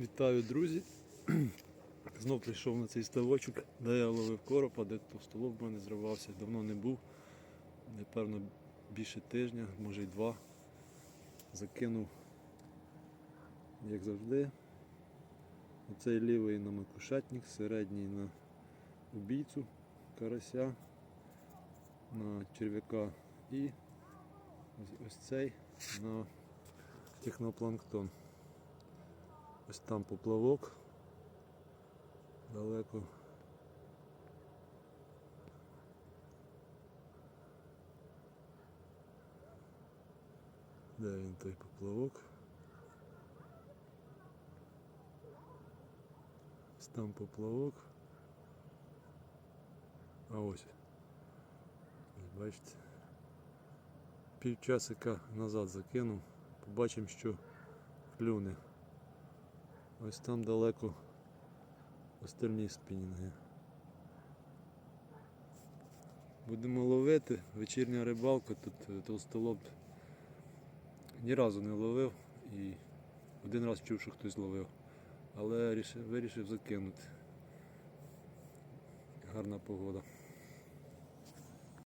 Вітаю, друзі! Знов прийшов на цей ставочок, де я ловив коропа, де товстолоб в мене зривався. Давно не був. Напевно, більше тижня, може й два. Закинув, як завжди. Оцей лівий на макушатник, середній на убійцю карася, на черв'яка і ось цей на технопланктон. Ось там поплавок. Далеко. Де він той поплавок? Ось там поплавок. А ось. Бачите. Півчасика назад закинув. Побачимо, що клюне. Ось там далеко остальні спінінги. Будемо ловити. Вечірня рибалка, тут е, толстолоб ні разу не ловив і один раз чув, що хтось ловив. Але вирішив закинути. Гарна погода.